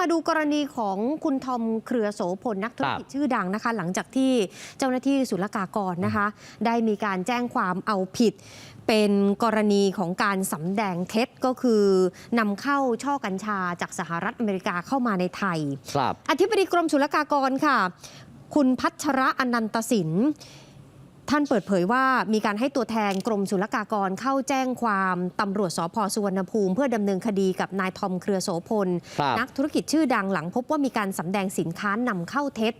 มาดูกรณีของคุณทอมเครือโสพลนักธุรกิจชื่อดังนะคะ หลังจากที่เจ้าหน้าที่ศุลกากรนะคะ ได้มีการแจ้งความเอาผิด เป็นกรณีของการสำแดงเท็จก็คือนำเข้าช่อกัญชาจากสหรัฐอเมริกาเข้ามาในไทย ครับ อธิบดีกรมศุลกากรค่ะ คุณพัชระอนันตสิน ท่านเปิดเผยว่ามีการให้ตัวแทนกรมศุลกากรเข้าแจ้งความตำรวจสพสุวรรณภูมิ เพื่อดำเนินคดีกับนายทอมเครือโสพล ครับนักธุรกิจชื่อดังหลังพบว่ามีการสำแดงสินค้านำเข้าเท็จ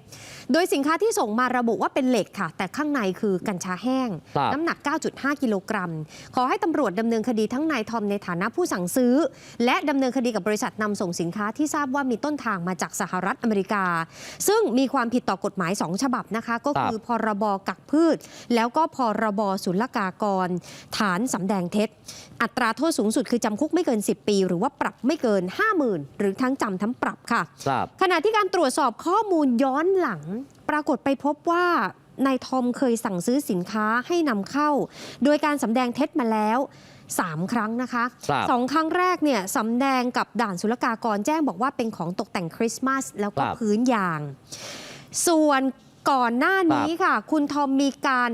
โดยสินค้าที่ส่งมาระบุว่าเป็นเหล็กค่ะ แต่ข้างในคือกัญชาแห้ง ครับ น้ำหนัก 9.5 กิโลกรัม ขอให้ตำรวจดำเนินคดีทั้งนายทอมในฐานะผู้สั่งซื้อ และดำเนินคดีกับบริษัทนำส่งสินค้าที่ทราบว่ามีต้นทางมาจากสหรัฐอเมริกา ซึ่งมีความผิดต่อกฎหมาย2ฉบับนะคะ ก็คือพรบกักพืชแล้วก็พรบศุลกากร ฐานสำแดงเท็จ อัตราโทษสูงสุดคือจำคุกไม่เกิน 10 ปี หรือว่าปรับไม่เกิน 50,000 หรือทั้งจำทั้งปรับค่ะครับขณะที่การตรวจสอบข้อมูลย้อนหลัง ปรากฏไปพบว่านายทอมเคยสั่งซื้อสินค้าให้นำเข้า โดยการสำแดงเท็จมาแล้ว3ครั้งนะคะครับสองครั้งแรกเนี่ยสำแดงกับด่านศุลกากรแจ้งบอกว่าเป็นของตกแต่งคริสต์มาส แล้วก็ครับพื้นยาง ส่วน ก่อนหน้านี้ค่ะ คุณทอมมีการ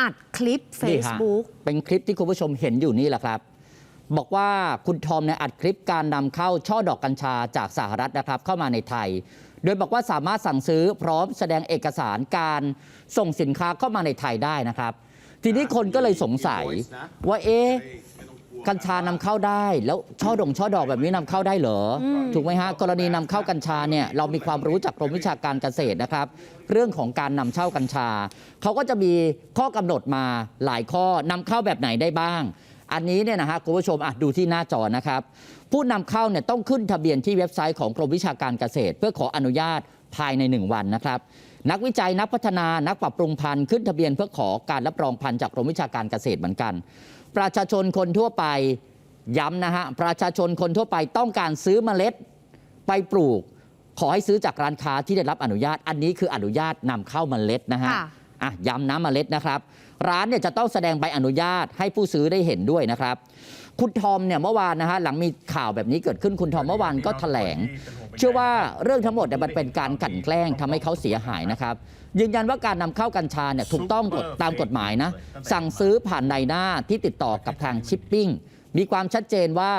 อัดคลิปนี่ฮะ Facebook เป็นคลิปที่คุณผู้ชมเห็นอยู่นี่แหละครับ บอกว่าคุณทอมเนี่ยอัดคลิปการนำเข้าช่อดอกกัญชาจากสหรัฐนะครับ เข้ามาในไทย โดยบอกว่าสามารถสั่งซื้อพร้อมแสดงเอกสารการส่งสินค้าเข้ามาในไทยได้นะครับ ทีนี้คนก็เลยสงสัยว่าเอ๊ะ กัญชานำเข้าได้ แล้วช่อดงช่อดอกแบบนี้นำเข้าได้เหรออมถูกไหมฮะกรณีนำเข้ากัญชาเนี่ยเรามีความรู้จากกรมวิชาการเกษตรนะครับ เรื่องของการนำเข้ากัญชาเขาก็จะมีข้อกำหนดมาหลายข้อนำเข้าแบบไหนได้บ้าง อันนี้เนี่ยนะฮะคุณผู้ชมอะดูที่หน้าจอนะครับ ผู้นำเข้าเนี่ยต้องขึ้นทะเบียนที่เว็บไซต์ของกรมวิชาการเกษตร เพื่อขออนุญาตภายใน 1 วันนะครับนักวิจัยนักพัฒนานักปรับปรุงพันธุ์ขึ้นทะเบียนเพื่อขอการรับรองพันธุ์จากกรมวิชาการเกษตรเหมือนกัน ประชาชนคนทั่วไปย้ำนะฮะประชาชนคนทั่วไปต้องการซื้อเมล็ดไปปลูก ขอให้ซื้อจากร้านค้าที่ได้รับอนุญาต อันนี้คืออนุญาตนำเข้าเมล็ดนะฮะค่ะอะย้ำนะเมล็ดนะครับ ร้านเนี่ยจะต้องแสดงใบอนุญาตให้ผู้ซื้อได้เห็นด้วยนะครับ คุณทอมเนี่ยเมื่อวานนะฮะหลังมีข่าวแบบนี้เกิดขึ้นคุณทอมเมื่อวานก็แถลง เชื่อว่าเรื่องทั้งหมดเนี่ยมันเป็นการกลั่นแกล้งทำให้เขาเสียหายนะครับยืนยันว่าการนำเข้ากัญชาเนี่ยถูกต้องกฎตามกฎหมายนะสั่งซื้อผ่านในหน้าที่ติดต่อกับทางชิปปิ้งมีความชัดเจนว่า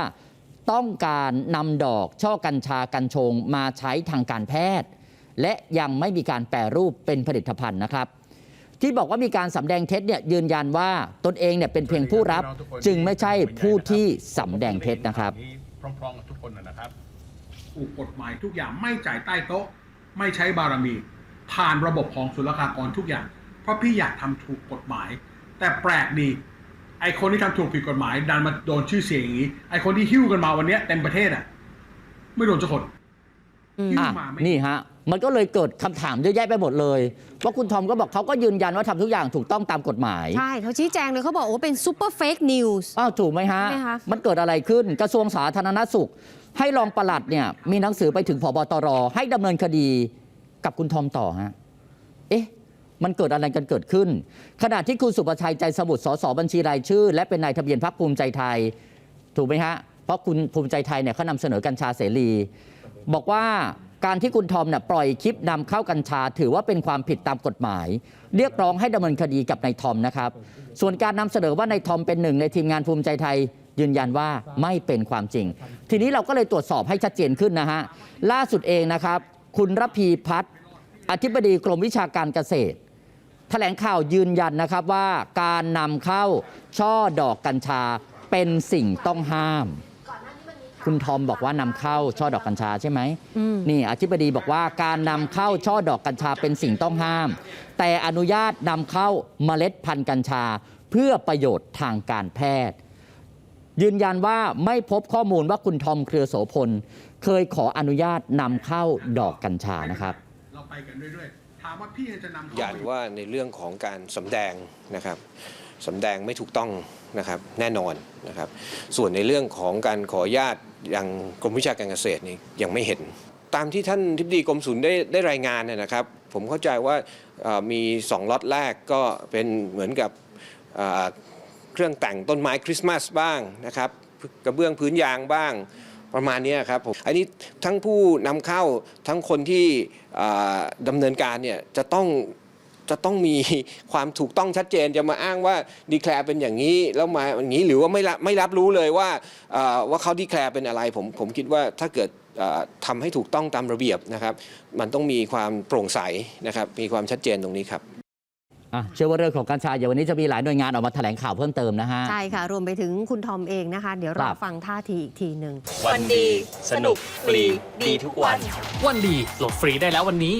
ต้องการนำดอกช่อกัญชากัญชงมาใช้ทางการแพทย์ และยังไม่มีการแปรรูปเป็นผลิตภัณฑ์นะครับ ที่บอกว่ามีการสำแดงเท็จเนี่ยยืนยันว่าตนเองเนี่ยเป็นเพียงผู้รับ จึงไม่ใช่ผู้ที่สำแดงเท็จนะครับพร้อมๆกับทุกคนนะครับถูกกฎหมายทุกอย่างไม่จ่ายใต้โต๊ะ ไม่ใช้บารมี ผ่านระบบของศุลกากรทุกอย่าง เพราะพี่อยากทำถูกกฎหมาย แต่แปลกดีไอคนที่ทำถูกผิดกฎหมายดันมาโดนชื่อเสียงอย่างนี้ไอคนที่หิ้วกันมาวันเนี้ยเต็มประเทศอะ ไม่โดนสักคนอืมหิ้วอะมาไม่นี่ฮะ มันก็เลยเกิดคำถามเยอะแยะไปหมดเลย ว่าคุณทอมก็บอกเขาก็ยืนยันว่าทำทุกอย่างถูกต้องตามกฎหมาย ใช่เขาชี้แจงเลยเขาบอกว่าเป็นซูเปอร์เฟกนิวส์ อ้าวถูกไหมฮะ ใช่ไหมคะ มันเกิดอะไรขึ้นกระทรวงสาธารณสุข ให้รองปลัดเนี่ยมีหนังสือไปถึงพบตร ให้ดำเนินคดีกับคุณทอมต่อฮะ เอ๊ะ มันเกิดอะไรกันเกิดขึ้น ขณะที่คุณสุประชัยใจสมุทรสสบัญชีรายชื่อ และเป็นนายทะเบียนพรรคภูมิใจไทย ถูกไหมฮะ เพราะคุณภูมิใจไทยเนี่ยเขานำเสนอกัญชาเสรี บอกว่า การที่คุณทอมเนี่ยปล่อยคลิปนำเข้ากัญชา ถือว่าเป็นความผิดตามกฎหมาย เรียกร้องให้ดำเนินคดีกับนายทอมนะครับ ส่วนการนำเสนอว่านายทอมเป็นหนึ่งในทีมงานภูมิใจไทยยืนยันว่าไม่เป็นความจริง ทีนี้เราก็เลยตรวจสอบให้ชัดเจนขึ้นนะฮะล่าสุดเองนะครับ คุณรพีพัฒน์อธิบดีกรมวิชาการเกษตรแถลงข่าวยืนยันนะครับว่าการนำเข้าช่อดอกกัญชาเป็นสิ่งต้องห้าม คุณทอมบอกว่านำเข้าช่อดอกกัญชาใช่ไหมอืมนี่อธิบดีบอกว่าการนำเข้าช่อดอกกัญชาเป็นสิ่งต้องห้าม แต่อนุญาตนำเข้าเมล็ดพันธุ์กัญชา เพื่อประโยชน์ทางการแพทย์ ยืนยันว่าไม่พบข้อมูลว่าคุณทอมเครือโสพล เคยขออนุญาตนำเข้าดอกกัญชานะครับเราไปกันเรื่อยๆถามว่าพี่จะนำเข้ายันว่าในเรื่องของการสำแดงนะครับ สำแดงไม่ถูกต้องนะครับแน่นอนนะครับ ส่วนในเรื่องของการขออนุญาตยังกรมวิชาการเกษตรนี่ยังไม่เห็น ตามที่ท่านทิบดีกรมศุลได้ได้รายงานเนี่ยนะครับ ผมเข้าใจว่ามีสองล็อตแรกก็เป็นเหมือนกับเครื่องแต่งต้นไม้คริสต์มาสบ้างนะครับกระเบื้องพื้นยางบ้างประมาณนี้ครับผมอันนี้ทั้งผู้นำเข้าทั้งคนที่อ่าดำเนินการเนี่ยจะต้อง จะต้องมีความถูกต้องชัดเจนจะมาอ้างว่าดีแคลร์เป็นอย่างนี้แล้วมาอย่างนี้หรือว่าไม่รับไม่รับรู้เลยว่าอ่าว่าเขาดีแคลร์เป็นอะไรผมผมคิดว่าถ้าเกิดอ่าทำให้ถูกต้องตามระเบียบนะครับ มันต้องมีความโปร่งใสนะครับ มีความชัดเจนตรงนี้ครับอะเชื่อว่าเรื่องของกัญชาเดี๋ยววันนี้จะมีหลายหน่วยงานออกมาแถลงข่าวเพิ่มเติมนะฮะ ใช่ค่ะ รวมไปถึงคุณทอมเองนะคะ เดี๋ยวรคอรับฟังท่าทีอีกทีหนึ่งวันดี สนุกฟรีดีทุกวัน วันดีโหลดฟรีได้แล้ววันนี้